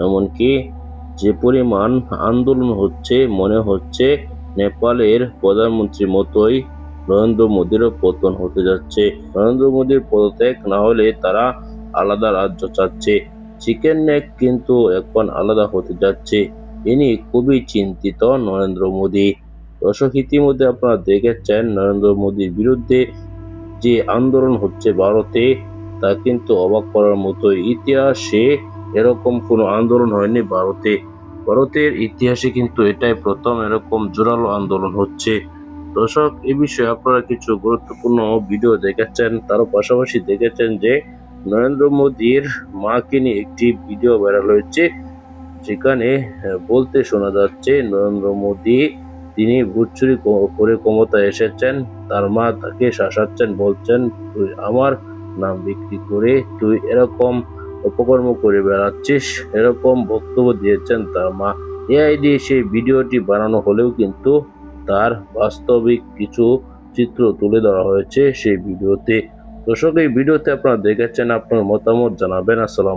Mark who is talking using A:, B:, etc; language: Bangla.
A: এমনকি যে পরিমাণ আন্দোলন হচ্ছে, মনে হচ্ছে নেপালের প্রধানমন্ত্রীর মতোই নরেন্দ্র মোদীরও পতন হতে যাচ্ছে। নরেন্দ্র মোদীর পদত্যাগ না হলে তারা আলাদা রাজ্য চাচ্ছে। চিকেন নেক কিন্তু এখন আলাদা হতে যাচ্ছে। ইনি খুবই চিন্তিত নরেন্দ্র মোদী। দর্শক, ইতিমধ্যে আপনারা দেখেছেন নরেন্দ্র মোদীর বিরুদ্ধে যে আন্দোলন হচ্ছে ভারতে, তা কিন্তু অবাক করার মতো ইতিহাসে এরকম কোনো আন্দোলন হয়নি ভারতে। ভারতের ইতিহাসে কিন্তু এটাই প্রথম এরকম জোরালো আন্দোলন হচ্ছে। দর্শক, এ বিষয়ে আপনারা কিছু গুরুত্বপূর্ণ ভিডিও দেখেছেন। তারও পাশাপাশি দেখেছেন যে নরেন্দ্র মোদীর মাকে নিয়ে একটি ভিডিও ভাইরাল হয়েছে। সেখানে বলতে শোনা যাচ্ছে, নরেন্দ্র মোদী তিনি ভোট চুরি করে ক্ষমতায় এসেছেন। তার মা তাকে শাসাচ্ছেন, বলছেন, তুই আমার নাম বিক্রি করে, তুই এরকম অপকর্ম করে বেড়াচ্ছিস? এরকম বক্তব্য দিয়েছেন তার মা। এআই দিয়ে সেই ভিডিওটি বানানো হলেও কিন্তু তার বাস্তবিক কিছু চিত্র তুলে ধরা হয়েছে সেই ভিডিওতে। দর্শক, এই ভিডিওতে আপনারা দেখেছেন, আপনার মতামত জানাবেন। আসসালাম